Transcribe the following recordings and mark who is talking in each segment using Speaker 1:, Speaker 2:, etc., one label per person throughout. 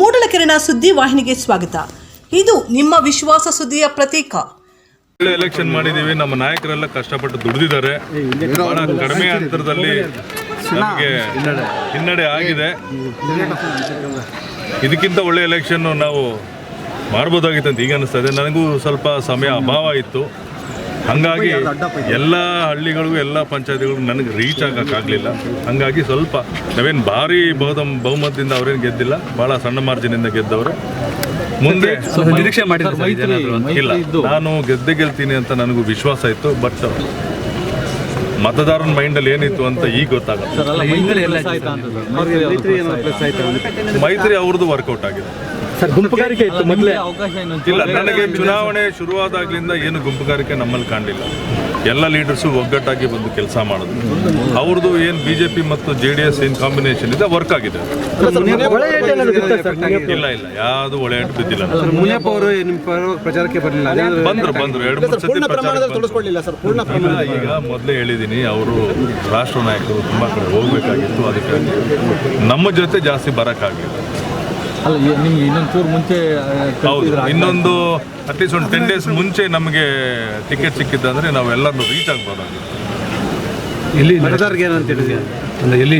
Speaker 1: ಮೂಡಲಕೆರೆನ ಸುದ್ದಿ ವಾಹಿನಿಗೆ ಸ್ವಾಗತ. ಇದು ನಿಮ್ಮ ವಿಶ್ವಾಸ ಸುದ್ದಿಯ ಪ್ರತೀಕ.
Speaker 2: ಎಲೆಕ್ಷನ್ ಮಾಡಿದೀವಿ. ನಮ್ಮ ನಾಯಕರೆಲ್ಲ ಕಷ್ಟಪಟ್ಟು ದುಡಿದಿದ್ದಾರೆ. ಬಹಳ ಕಡಿಮೆ ಅಂತರದಲ್ಲಿ ನಮಗೆ ಹಿನ್ನಡೆ ಆಗಿದೆ. ಇದಕ್ಕಿಂತ ಒಳ್ಳೆ ಎಲೆಕ್ಷನ್ ನಾವು ಮಾಡ್ಬೋದಾಗಿತ್ತು ಅಂತ ಈಗ ಅನಿಸ್ತಾ ಇದೆ. ನನಗೂ ಸ್ವಲ್ಪ ಸಮಯ ಅಭಾವ ಇತ್ತು. ಹಾಗಾಗಿ ಎಲ್ಲ ಹಳ್ಳಿಗಳಿಗೂ ಎಲ್ಲ ಪಂಚಾಯತಿಗಳಿಗೂ ನನಗೆ ರೀಚ್ ಆಗಕ್ಕಾಗಲಿಲ್ಲ ಹಾಗಾಗಿ ಸ್ವಲ್ಪ ನಾವೇನು ಭಾರಿ ಬಹುದ ಬಹುಮತದಿಂದ ಅವ್ರೇನು ಗೆದ್ದಿಲ್ಲ ಭಾಳ ಸಣ್ಣ ಮಾರ್ಜಿನಿಂದ ಗೆದ್ದವರು. ಮುಂದೆ
Speaker 3: ನಿರೀಕ್ಷೆ
Speaker 2: ಇಲ್ಲ. ನಾನು ಗೆದ್ದೆ ಗೆಲ್ತೀನಿ ಅಂತ ನನಗೂ ವಿಶ್ವಾಸ ಇತ್ತು ಬಟ್ ಮತದಾರನ ಮೈಂಡಲ್ಲಿ ಏನಿತ್ತು ಅಂತ ಈಗ
Speaker 3: ಗೊತ್ತಾಗುತ್ತೆ ಮೈತ್ರಿ ಎಲ್ಲ ಅಂತ ಸರ್.
Speaker 2: ಮೈತ್ರಿ ಅವ್ರದ್ದು ವರ್ಕೌಟ್ ಆಗಿದೆ.
Speaker 4: ಸರ್ ಗುಂಪುಗಾರಿಕೆ ಇತ್ತು ಮೊದಲೇ.
Speaker 3: ಅವಕಾಶ ಏನು
Speaker 2: ಇಲ್ಲ ನನಗೆ ಚುನಾವಣೆ ಶುರುವಾದಾಗ್ಲಿಂದ ಏನು ಗುಂಪುಗಾರಿಕೆ ನಮ್ಮಲ್ಲಿ ಕಾಣಲಿಲ್ಲ. ಎಲ್ಲ ಲೀಡರ್ಸು ಒಗ್ಗಟ್ಟಾಗಿ ಬಂದು ಕೆಲಸ ಮಾಡೋದು ಅವ್ರದ್ದು ಏನು ಬಿಜೆಪಿ ಮತ್ತು ಜೆ ಡಿ ಎಸ್ ಏನು ಕಾಂಬಿನೇಷನ್ ಇದೆ ವರ್ಕ್ ಆಗಿದೆ. ಇಲ್ಲ ಇಲ್ಲ ಯಾವುದು ಒಳ್ಳೆ ಏಟು ಬಿದ್ದಿಲ್ಲ.
Speaker 4: ಮುನಿಯಪ್ಪ ಅವರು ನಿಮ್ಮ ಪ್ರಚಾರಕ್ಕೆ ಬರಲಿಲ್ಲ.
Speaker 2: ಬಂದ್ರು ಬಂದ್ರು ಎರಡು ಮೂರು ಸತಿ ಪ್ರಚಾರ ಈಗ ಮೊದಲೇ ಹೇಳಿದ್ದೀನಿ ಅವರು ರಾಷ್ಟ್ರ ನಾಯಕರು ತುಂಬ ಕಡೆ ಹೋಗ್ಬೇಕಾಗಿತ್ತು ಅದಕ್ಕಾಗಿ. ನಮ್ಮ ಜೊತೆ ಜಾಸ್ತಿ ಬರೋಕ್ಕಾಗಲಿಲ್ಲ.
Speaker 3: ಅಲ್ಲ ನಿಮ್ಗೆ ಇನ್ನೊಂದು ಚೂರು ಮುಂಚೆ
Speaker 2: ಹೌದು ಇನ್ನೊಂದು ಅಟ್ಲೀಸ್ಟ್ ಒಂದು ಟೆನ್ ಡೇಸ್ ಮುಂಚೆ ನಮಗೆ ಟಿಕೆಟ್ ಸಿಕ್ಕಿದ್ದಂದ್ರೆ ನಾವೆಲ್ಲರನ್ನು ರೀಚ್ ಆಗ್ಬೋದಾಗಿತ್ತು
Speaker 4: ಇಲ್ಲಿ ಮತದಾರರಿಗೆ ಏನಂತ ಹೇಳಿದ್ರಿ? ಅಂದ್ರೆ ಎಲ್ಲಿ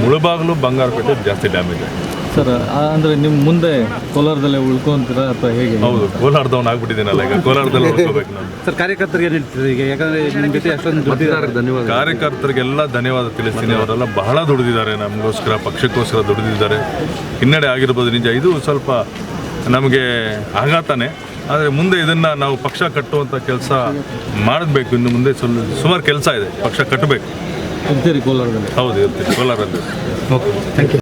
Speaker 2: ಮುಳಬಾಗಿಲು ಬಂಗಾರಪೇಟೆ ಜಾಸ್ತಿ ಡ್ಯಾಮೇಜ್ ಆಗಿದೆ.
Speaker 3: ಸರ್ ಅಂದ್ರೆ ನಿಮ್ಮ ಮುಂದೆ ಕೋಲಾರದಲ್ಲೇ ಉಳ್ಕೊಂತೀರಾ ಅಥವಾ ಹೇಗೆ?
Speaker 2: ಹೌದು ಕೋಲಾರದವನು ಆಗ್ಬಿಟ್ಟಿದ್ದೀನಲ್ಲ ಈಗ ಕೋಲಾರದಲ್ಲಿ ಉಳ್ಕೋಬೇಕು ನಾನು.
Speaker 4: ಸರ್ ಕಾರ್ಯಕರ್ತರಿಗೆ ಏನು ಹೇಳ್ತೀರಿ ಈಗ? ಯಾಕಂದ್ರೆ ನಿಮ್ಮ ಜೊತೆ ಅಷ್ಟೊಂದು ದುಡ್ಡಿದ್ದಾರೆ. ಧನ್ಯವಾದ
Speaker 2: ಕಾರ್ಯಕರ್ತರಿಗೆಲ್ಲ ಧನ್ಯವಾದ ತಿಳಿಸ್ತೀನಿ. ಅವರೆಲ್ಲ ಬಹಳ ದುಡಿದಿದ್ದಾರೆ ನಮಗೋಸ್ಕರ ಪಕ್ಷಕ್ಕೋಸ್ಕರ ದುಡಿದಿದ್ದಾರೆ. ಹಿನ್ನಡೆ ಆಗಿರ್ಬೋದು ನಿಜ ಇದು ಸ್ವಲ್ಪ ನಮಗೆ ಆಘಾತನೇ. ಆದರೆ ಮುಂದೆ ಇದನ್ನು ನಾವು ಪಕ್ಷ ಕಟ್ಟುವಂಥ ಕೆಲಸ ಮಾಡಬೇಕು. ಇನ್ನು ಮುಂದೆ ಸುಲ್ ಸುಮಾರು ಕೆಲಸ ಇದೆ ಪಕ್ಷ ಕಟ್ಟಬೇಕು
Speaker 3: ಇರ್ತೀರಿ ಕೋಲಾರದಲ್ಲಿ?
Speaker 2: ಹೌದು ಇರ್ತೀರಿ ಕೋಲಾರದಲ್ಲಿ.
Speaker 4: Okay thank you